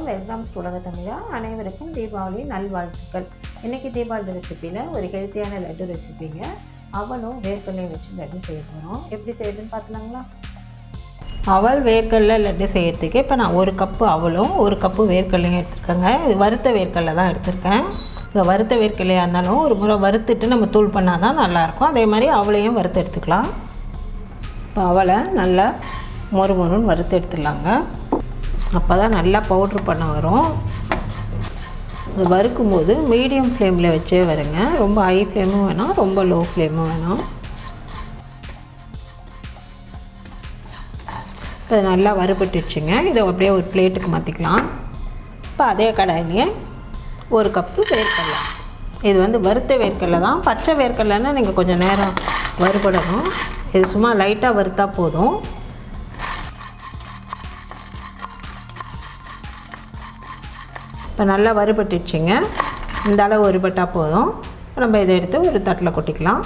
உலக தமிழா. அனைவருக்கும் தீபாவளி நல்வாழ்த்துக்கள். இன்றைக்கி தீபாவளி ரெசிப்பியில் ஒரு ஹெல்த்தியான லட்டு ரெசிப்பிங்க அவளும் வேர்க்கடலையும் வச்சு லட்டு செய்ய போகிறோம் எப்படி செய்யுதுன்னு பார்த்துலாங்களா அவல் வேர்க்கடலை லட்டு செய்கிறதுக்கு இப்போ நான் ஒரு கப்பு அவலும் ஒரு கப்பு வேர்க்கடலையும் எடுத்துருக்கேங்க. இது வறுத்த வேர்க்கடலை தான் எடுத்திருக்கேன். இப்போ வறுத்த வேர்க்கடலையாக இருந்தாலும் ஒரு முறை வறுத்துட்டு நம்ம தூள் பண்ணால் தான் நல்லாயிருக்கும். அதே மாதிரி அவளையும் வறுத்து எடுத்துக்கலாம். இப்போ அவலை நல்லா மொறு மொறுன்னு வறுத்து எடுத்துடலாங்க. அப்போ தான் நல்லா பவுட்ரு பண்ண வரும். இது வறுக்கும்போது மீடியம் ஃப்ளேமில் வச்சே வருங்க. ரொம்ப ஹை ஃப்ளேமும் வேணாம் ரொம்ப லோ ஃப்ளேமும் வேணாம். இப்போ நல்லா வறுபட்டுச்சுங்க இதை அப்படியே ஒரு பிளேட்டுக்கு மாற்றிக்கலாம் இப்போ அதே கடாயிலேயே ஒரு கப்பு வேர்க்கடலை. இது வந்து வறுத்த வேர்க்கடலை தான். பச்சை வேர்க்கடலைன்னா நீங்கள் கொஞ்சம் நேரம் வறுபடணும். இது சும்மா லைட்டாக வறுத்தா போதும். இப்போ நல்லா வறுபட்டுச்சுங்க இந்த அளவு வறுபட்டால் போதும். நம்ம இதை எடுத்து ஒரு தட்டில் கொட்டிக்கலாம்.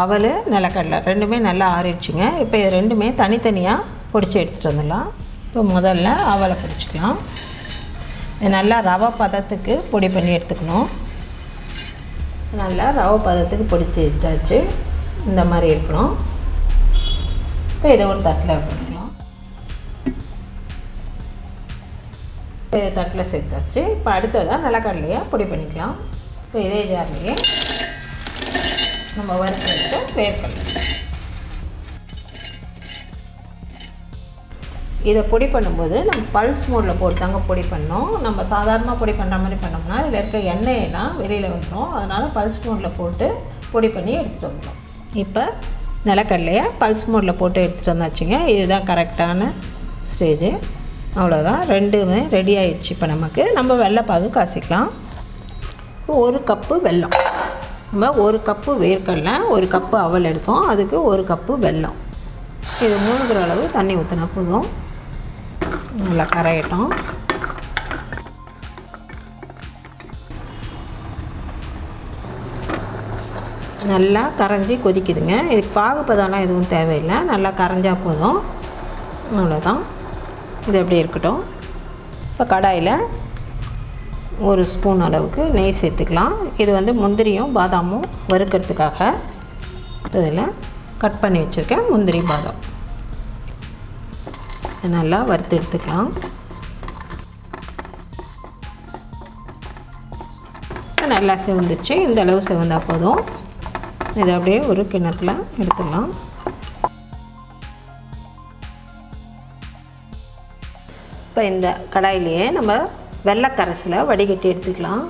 அவல் நிலக்கடலை ரெண்டுமே நல்லா ஆறிடுச்சுங்க. இப்போ இது ரெண்டுமே தனித்தனியாக பொடிச்சு எடுத்துகிட்டு வந்துடலாம். இப்போ முதல்ல அவலை பிடிச்சிக்கலாம். இது நல்லா ரவை பதத்துக்கு பொடி பண்ணி எடுத்துக்கணும். நல்லா ரவை பதத்துக்கு பொடிச்சு எடுத்தாச்சு. இந்த மாதிரி இருக்கணும். இப்போ இதை ஒரு தட்டில் தட்டில் சேர்த்தாச்சு. இப்போ அடுத்ததாக நிலக்கடலையை பொடி பண்ணிக்கலாம். இப்போ இதே ஜார்லேயே நம்ம வறுத்து எடுத்த வேர்க்கடலை இதை பொடி பண்ணும்போது நம்ம பல்ஸ் மோடில் போட்டு தாங்க பொடி பண்ணோம். நம்ம சாதாரணமாக பொடி பண்ணுற மாதிரி பண்ணோம்னா இதில் இருக்க எண்ணெயெல்லாம் வெளியில் வந்துடும் அதனால் பல்ஸ் மோடில் போட்டு பொடி பண்ணி எடுத்துகிட்டு வந்துடும் இப்போ நிலக்கடலையை பல்ஸ் மோடில் போட்டு எடுத்துகிட்டு வந்தாச்சுங்க. இதுதான் கரெக்டான ஸ்டேஜு. அவ்வளோதான் ரெண்டுமே ரெடி ஆயிடுச்சு இப்போ நமக்கு. நம்ம வெள்ளைப்பாகு காசிக்கலாம் ஒரு கப்பு வெல்லம். நம்ம ஒரு கப்பு வேர்க்கடலை ஒரு கப்பு அவல் எடுத்தோம். அதுக்கு ஒரு கப்பு வெல்லம். இது மூணுகிற அளவு தண்ணி ஊற்றினா போதும். நல்லா கரையட்டும். நல்லா கரைஞ்சி கொதிக்குதுங்க. இதுக்கு பாகுப்பதெல்லாம் எதுவும் தேவையில்லை. நல்லா கரைஞ்சா போதும். அவ்வளோதான் இது அப்படி இருக்கட்டும். இப்போ கடாயில் ஒரு ஸ்பூன் அளவுக்கு நெய் சேர்த்துக்கலாம். இது வந்து முந்திரியும் பாதாமும் வறுக்கிறதுக்காக இதில் கட் பண்ணி வச்சுருக்கேன் முந்திரி பாதாம். நல்லா வறுத்து எடுத்துக்கலாம். நல்லா சிவந்துச்சு இந்த அளவு சிவந்தால் போதும். இதை அப்படியே ஒரு கிணத்துல எடுத்துடலாம். இப்போ இந்த கடாயிலேயே நம்ம வெள்ளைக்கரைசலை வடிகட்டி எடுத்துக்கலாம்.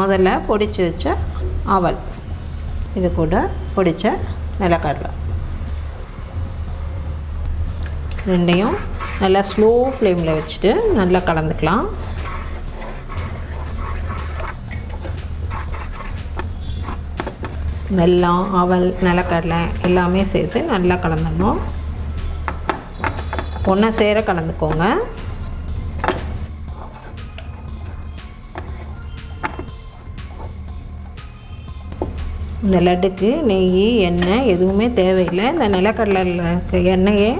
முதல்ல பொடிச்சு வச்ச அவல் இது கூட பொடித்த நிலக்கடலை. ரெண்டையும் நல்லா ஸ்லோ ஃப்ளேமில் வச்சுட்டு நல்லா கலந்துக்கலாம். வெல்லம் அவல் நிலக்கடலை எல்லாமே சேர்த்து நல்லா கலந்துடணும். ஒன்றை சேர கலந்துக்கோங்க. இந்த லட்டுக்கு நெய் எண்ணெய் எதுவுமே தேவையில்லை. இந்த நிலக்கடலில் இருக்க எண்ணெயே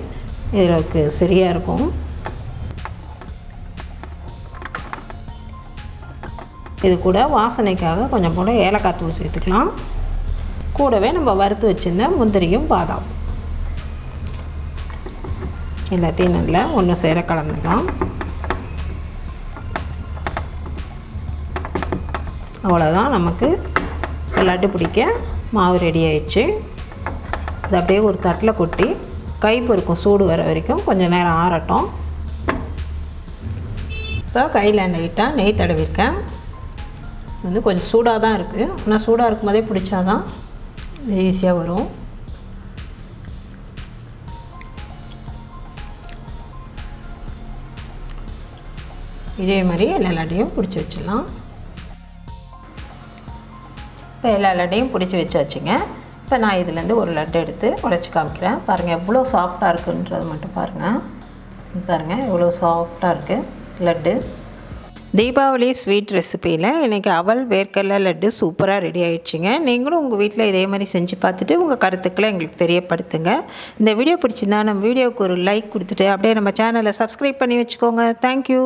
இதற்கு சரியாக இருக்கும். இது கூட வாசனைக்காக கொஞ்சம் கூட ஏலக்காய் தூள் சேர்த்துக்கலாம். கூடவே நம்ம வறுத்து வச்சுருந்த முந்திரியும் பாதாம். எல்லாத்தையும் நல்லா ஒன்று சேர கலந்துக்கலாம். அவ்வளோதான் நமக்கு லட்டு பிடிக்க மாவு ரெடி ஆயிடுச்சு. இது அப்படியே ஒரு தட்டில் கொட்டி கை பொறுக்கும் சூடு வர வரைக்கும் கொஞ்சம் நேரம் ஆறட்டும். இப்போ கையில் லைட்டாக நெய் தடவிருக்கேன். வந்து கொஞ்சம் சூடாக தான் இருக்குது ஆனால் சூடாக இருக்கும் போதே ஈஸியாக வரும். இதே மாதிரி எல்லா லட்டையும் பிடிச்சி வச்சிடலாம். இப்போ எல்லா லட்டையும் பிடிச்சி வச்சாச்சுங்க. இப்போ நான் இதுலேருந்து ஒரு லட்டு எடுத்து உடச்சி காமிக்கிறேன். பாருங்கள் எவ்வளோ சாஃப்டாக இருக்குன்றது மட்டும் பாருங்கள் பாருங்கள் எவ்வளோ சாஃப்டாக இருக்குது லட்டு. தீபாவளி ஸ்வீட் ரெசிப்பியில் இன்றைக்கி அவல் வேர்க்கடலை லட்டு சூப்பராக ரெடி ஆகிடுச்சிங்க நீங்களும் உங்கள் வீட்டில் இதே மாதிரி செஞ்சு பார்த்துட்டு உங்கள் கருத்துக்களை எங்களுக்கு தெரியப்படுத்துங்க. இந்த வீடியோ பிடிச்சிருந்தா நம்ம வீடியோவுக்கு ஒரு லைக் கொடுத்துட்டு அப்படியே நம்ம சேனலை சப்ஸ்கிரைப் பண்ணி வச்சுக்கோங்க. தேங்க்யூ